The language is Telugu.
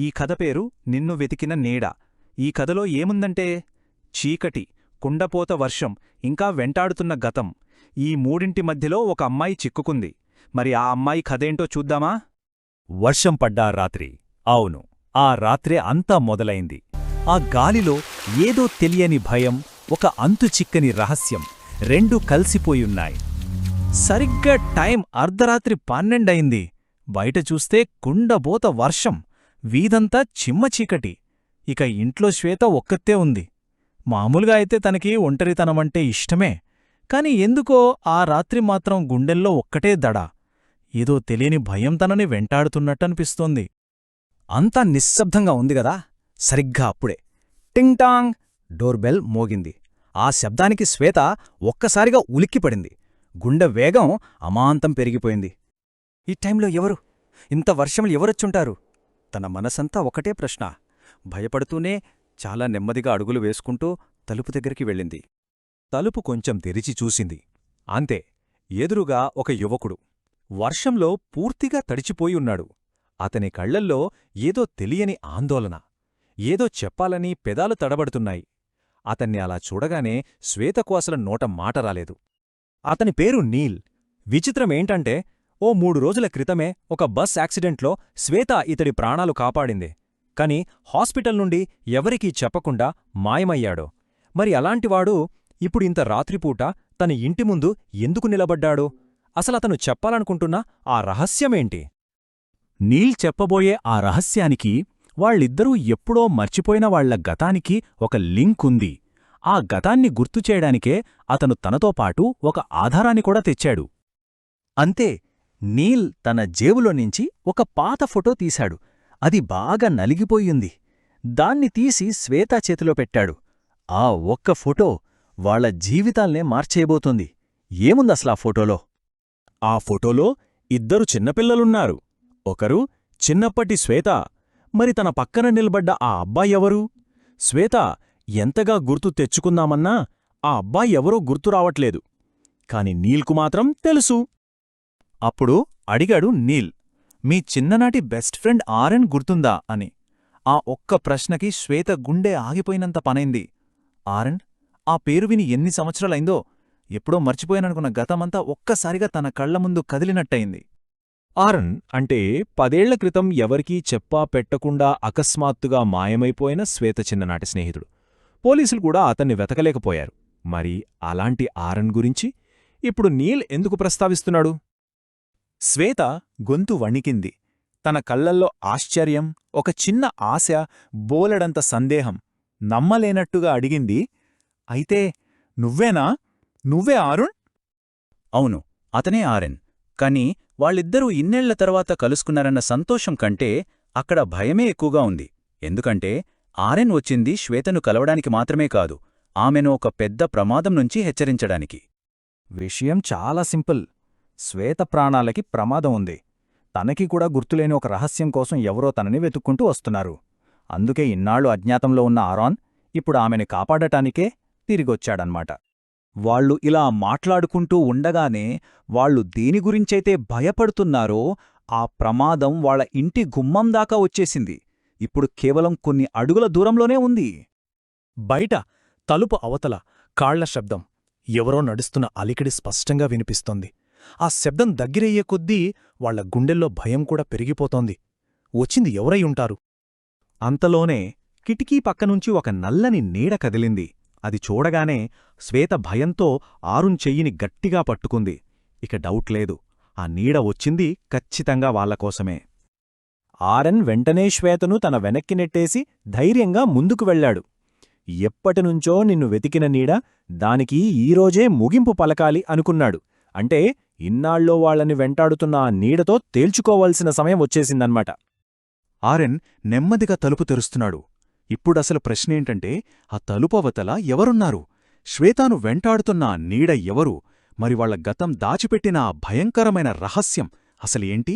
ఈ కథ పేరు నిన్ను వెతికిన నీడ. ఈ కథలో ఏముందంటే చీకటి కుండపోత వర్షం ఇంకా వెంటాడుతున్న గతం. ఈ మూడింటి మధ్యలో ఒక అమ్మాయి చిక్కుకుంది. మరి ఆ అమ్మాయి కథేంటో చూద్దామా? వర్షం పడ్డా రాత్రి. అవును ఆ రాత్రే అంతా మొదలైంది. ఆ గాలిలో ఏదో తెలియని భయం ఒక అంతు చిక్కని రహస్యం రెండు కలిసిపోయున్నాయి. సరిగ్గా టైం అర్ధరాత్రి పన్నెండయింది. బయట చూస్తే కుండబోత వర్షం. వీధంతా చిమ్మ చీకటి. ఇక ఇంట్లో శ్వేత ఒక్కతే ఉంది. మామూలుగా అయితే తనకి ఒంటరితనమంటే ఇష్టమే. కాని ఎందుకో ఆ రాత్రి మాత్రం గుండెల్లో ఒక్కటే దడ. ఏదో తెలియని భయం తనని వెంటాడుతున్నట్టనిపిస్తోంది. అంతా నిశ్శబ్దంగా ఉంది గదా? సరిగ్గా అప్పుడే. టింగ్టాంగ్ డోర్బెల్ మోగింది. ఆ శబ్దానికి శ్వేత ఒక్కసారిగా ఉలిక్కిపడింది. గుండె వేగం అమాంతం పెరిగిపోయింది. ఈ టైంలో ఎవరు? ఇంత వర్షములు ఎవరొచ్చుంటారు? తన మనసంతా ఒకటే ప్రశ్న. భయపడుతూనే చాలా నెమ్మదిగా అడుగులు వేసుకుంటూ తలుపు దగ్గరికి వెళ్ళింది. తలుపు కొంచెం తెరిచి చూసింది. అంతే ఎదురుగా ఒక యువకుడు. వర్షంలో పూర్తిగా తడిచిపోయి ఉన్నాడు. అతని కళ్ళల్లో ఏదో తెలియని ఆందోళన ఏదో చెప్పాలని పెదాలు తడబడుతున్నాయి. అతన్ని అలా చూడగానే శ్వేతకు అసలు నోట మాట రాలేదు. అతని పేరు నీల్. విచిత్రమేంటంటే ఓ మూడు రోజుల క్రితమే ఒక బస్ యాక్సిడెంట్లో శ్వేత ఇతడి ప్రాణాలు కాపాడింది. కాని హాస్పిటల్ నుండి ఎవరికీ చెప్పకుండా మాయమయ్యాడో. మరి అలాంటివాడు ఇప్పుడు ఇంత రాత్రిపూట తన ఇంటి ముందు ఎందుకు నిలబడ్డాడు? అసలతను చెప్పాలనుకుంటున్న ఆ రహస్యమేంటి? నీల్ చెప్పబోయే ఆ రహస్యానికి వాళ్ళిద్దరూ ఎప్పుడో మర్చిపోయిన వాళ్ళ గతానికి ఒక లింక్ ఉంది. ఆ గతాన్ని గుర్తుచేయడానికే అతను తనతో పాటు ఒక ఆధారాన్ని కూడా తెచ్చాడు. అంతే నీల్ తన జేబులో నుంచి ఒక పాత ఫోటో తీశాడు. అది బాగా నలిగిపోయింది. దాన్ని తీసి శ్వేతా చేతిలో పెట్టాడు. ఆ ఒక్క ఫోటో వాళ్ళ జీవితాల్నే మార్చేయబోతోంది. ఏముందసలా ఫోటోలో? ఆ ఫోటోలో ఇద్దరు చిన్నపిల్లలున్నారు. ఒకరు చిన్నప్పటి శ్వేత మరి తన పక్కన నిలబడ్డ ఆ అబ్బాయెవరు శ్వేత ఎంతగా గుర్తు తెచ్చుకుందామన్నా ఆ అబ్బాయెవరో గుర్తు రావట్లేదు. కాని నీల్కు మాత్రం తెలుసు. అప్పుడు అడిగాడు నీల్ మీ చిన్ననాటి బెస్ట్ ఫ్రెండ్ ఆర్ఎన్ గుర్తుందా అని. ఆ ఒక్క ప్రశ్నకి శ్వేత గుండె ఆగిపోయినంత పనైంది. ఆరన్ ఆ పేరు విని ఎన్ని సంవత్సరాలైందో ఎప్పుడో మర్చిపోయాననుకున్న గతమంతా ఒక్కసారిగా తన కళ్ళ ముందు కదిలినట్టయింది. ఆరన్ అంటే పదేళ్ళ క్రితం ఎవరికీ చెప్పా పెట్టకుండా అకస్మాత్తుగా మాయమైపోయిన శ్వేత చిన్ననాటి స్నేహితుడు. పోలీసులు కూడా అతన్ని వెతకలేకపోయారు. మరి అలాంటి ఆరన్ గురించి? ఇప్పుడు నీల్ ఎందుకు ప్రస్తావిస్తున్నాడు? శ్వేత గొంతు వణికింది. తన కళ్ళల్లో ఆశ్చర్యం ఒక చిన్న ఆశ బోలెడంత సందేహం నమ్మలేనట్టుగా అడిగింది. అయితే నువ్వేనా? నువ్వే ఆరుణ్? అవును అతనే ఆరెన్. కాని వాళ్ళిద్దరూ ఇన్నేళ్ళ తర్వాత కలుసుకున్నారన్న సంతోషం కంటే అక్కడ భయమే ఎక్కువగా ఉంది. ఎందుకంటే ఆరెన్ వచ్చింది శ్వేతను కలవడానికి మాత్రమే కాదు ఆమెను ఒక పెద్ద ప్రమాదం నుంచి హెచ్చరించడానికి. విషయం చాలా సింపుల్. శ్వేత ప్రాణాలకి ప్రమాదం ఉంది. తనకి కూడా గుర్తులేని ఒక రహస్యం కోసం ఎవరో తనని వెతుక్కుంటూ వస్తున్నారు. అందుకే ఇన్నాళ్ళు అజ్ఞాతంలో ఉన్న ఆరాన్ ఇప్పుడు ఆమెని కాపాడటానికే తిరిగొచ్చాడన్మాట వాళ్ళు ఇలా మాట్లాడుకుంటూ ఉండగానే వాళ్ళు దేని గురించైతే భయపడుతున్నారో ఆ ప్రమాదం వాళ్ళ ఇంటి గుమ్మం దాకా వచ్చేసింది. ఇప్పుడు కేవలం కొన్ని అడుగుల దూరంలోనే ఉంది. బయట తలుపు అవతల కాళ్ళ శబ్దం. ఎవరో నడుస్తున్న అలికిడి స్పష్టంగా వినిపిస్తోంది. ఆ శబ్దం దగ్గరయ్యే కొద్దీ వాళ్ళ గుండెల్లో భయం కూడా పెరిగిపోతోంది. వచ్చింది ఎవరై ఉంటారు? అంతలోనే కిటికీ పక్కనుంచి ఒక నల్లని నీడ కదిలింది. అది చూడగానే శ్వేత భయంతో ఆరున్ చెయ్యిని గట్టిగా పట్టుకుంది. ఇక డౌట్ లేదు. ఆ నీడ వచ్చింది ఖచ్చితంగా వాళ్ళకోసమే ఆరన్ వెంటనే శ్వేతను తన వెనక్కి నెట్టేసి ధైర్యంగా ముందుకు వెళ్ళాడు ఎప్పటినుంచో నిన్ను వెతికిన నీడ దానికి ఈరోజే ముగింపు పలకాలి అనుకున్నాడు. అంటే ఇన్నాళ్ళో వాళ్ళని వెంటాడుతున్న ఆ నీడతో తేల్చుకోవాల్సిన సమయం వచ్చేసిందన్నమాట. ఆరెన్ నెమ్మదిగా తలుపు తెరుస్తున్నాడు. ఇప్పుడసలు ప్రశ్నేంటంటే ఆ తలుపవతల ఎవరున్నారు? శ్వేతాను వెంటాడుతున్న ఆ నీడ ఎవరు? మరి వాళ్ళ గతం దాచిపెట్టిన ఆ భయంకరమైన రహస్యం అసలేంటి?